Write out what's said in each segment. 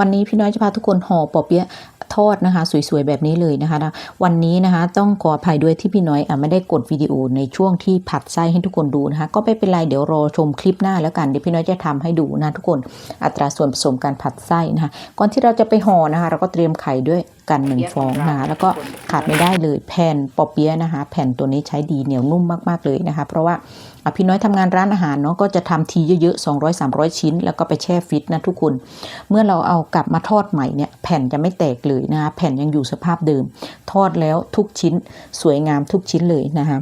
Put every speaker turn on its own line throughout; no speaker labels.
วันนี้พี่น้อยจะพาทุกคนห่อปอเปี๊ยะทอดนะคะ สวยๆ แบบนี้เลยนะคะนะวันนี้นะคะต้องขออภัยด้วยที่พี่น้อยอไม่ได้กดวิดีโอในช่วงที่ผัดไส้ให้ทุกคนดูนะคะ ก็ไม่เป็นไรเดี๋ยวรอชมคลิปหน้าแล้วกันเดี๋ยวพี่น้อยจะทำให้ดูนะทุกคนอัตราส่วนผสมการผัดไส้นะคะก่อนที่เราจะไปห่อนะคะ เราก็เตรียมไข่ด้วย กันหนึ่งฟองนะคะแล้วก็ขาดไม่ได้เลยแผ่นปอเปี๊ยะนะคะ แผ่นตัวนี้ใช้ดีเหนียวนุ่มมากๆเลยนะคะ เพราะว่าอะพี่น้อยทำงานร้านอาหารเนาะก็จะทำทีเยอะๆ 200-300 ชิ้น แล้วก็ไปแช่ฟิตนะทุกคน เมื่อเราเอากลับมาทอดใหม่เนี่ยแผ่นจะไม่แตกเลยนะคะแผ่นยังอยู่สภาพเดิม ทอดแล้วทุกชิ้นสวยงามทุกชิ้นเลยนะคะ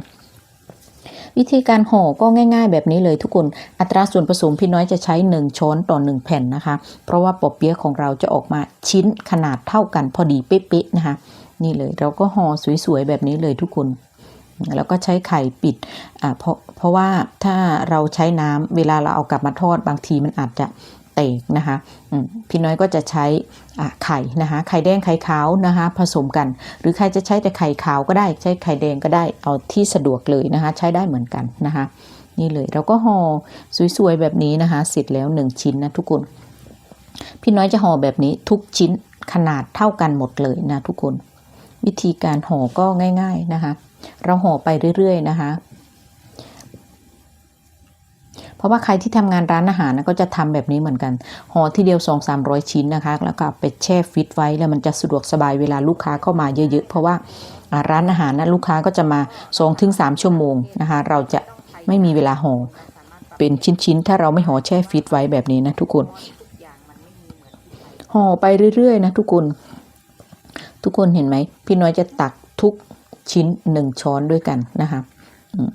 วิธีการห่อก็ง่าย ๆ แบบนี้เลยทุกคน อัตราส่วนผสมพี่น้อยจะใช้ 1 ช้อนต่อ 1 แผ่นนะคะ เพราะว่าปอบเปี๊ยะของเราจะออกมาชิ้นขนาดเท่ากันพอดีเป๊ะๆนะคะ นี่เลยเราก็ห่อสวยๆแบบนี้เลยทุกคนแล้วก็ใช้ไข่ปิดอ่าเพราะเพราะว่าถ้าเราใช้น้ำเวลาเราเอากลับมาทอดบางทีมันอาจจะ ตกนะคะพี่น้อยก็จะใช้ไข่นะคะไข่แดงไข่ขาวนะคะผสมกัน หรือใครจะใช้แต่ไข่ขาวก็ได้ใช้ไข่แดงก็ได้เอาที่สะดวกเลยนะคะใช้ได้เหมือนกันนะคะนี่เลยเราก็ห่อสวยๆแบบนี้นะคะเสร็จแล้ว 1 ชิ้นนะทุกคน พี่น้อยจะห่อแบบนี้ทุกชิ้นขนาดเท่ากันหมดเลยนะทุกคน วิธีการห่อก็ง่าย ๆนะคะ เราห่อไปเรื่อยๆนะคะ เพราะว่าใครที่ทำงานร้านอาหารนะก็จะทำแบบนี้เหมือนกันห่อทีเดียว 2 3 0 0 ชิ้นนะคะ แล้วก็ไปแช่ฟิตไว้แล้วมันจะสะดวกสบายเวลาลูกค้าเข้ามาเยอะๆ เพราะว่าร้านอาหารนะลูกค้าก็จะมา2-3ถึง3ชั่วโมงนะคะ เราจะไม่มีเวลาห่อเป็นชิ้นๆ ถ้าเราไม่ห่อแช่ฟิตไว้แบบนี้นะทุกคนห่อไปเรื่อยๆ นะทุกคน ทุกคนเห็นไหม พี่น้อยจะตักทุกชิ้นหนึ่งช้อนด้วยกันนะคะอืม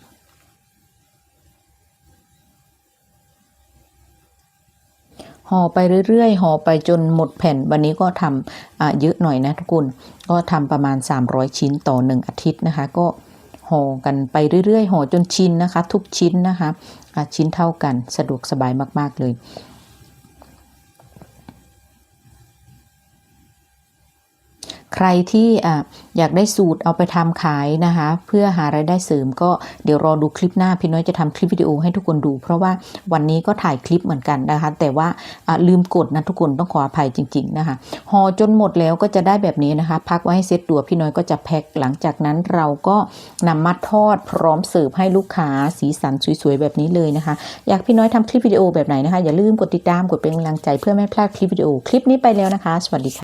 ห่อไปเรื่อยๆห่อไปจนหมดแผ่น วันนี้ก็ทำเยอะหน่อยนะทุกคนก็ทำประมาณ 300 ชิ้นต่อ 1 อาทิตย์นะคะ ก็ห่อกันไปเรื่อยๆห่อจนชิ้นนะคะ ทุกชิ้นนะคะ ชิ้นเท่ากันสะดวกสบายมากๆเลย ใครที่อยากได้สูตรเอาไปทำขายนะคะ เพื่อหารายได้เสริมก็เดี๋ยวรอดูคลิปหน้าพี่น้อยจะทำคลิปวิดีโอให้ทุกคนดู เพราะว่าวันนี้ก็ถ่ายคลิปเหมือนกันนะคะ แต่ว่าลืมกดนะทุกคนต้องขออภัยจริง ๆนะคะห่อจนหมดแล้วก็จะได้แบบนี้นะคะ พักไว้ให้เซ็ตตัวพี่น้อยก็จะแพ็คหลังจากนั้นเราก็นำมาทอดพร้อมเสิร์ฟให้ลูกค้าสีสันสวยๆแบบนี้เลยนะคะ อยากพี่น้อยทำคลิปวิดีโอแบบไหนนะคะอย่าลืมกดติดตามกดเป็นกำลังใจเพื่อไม่พลาดคลิปวิดีโอคลิปนี้ไปแล้วนะคะ สวัสดีค่ะ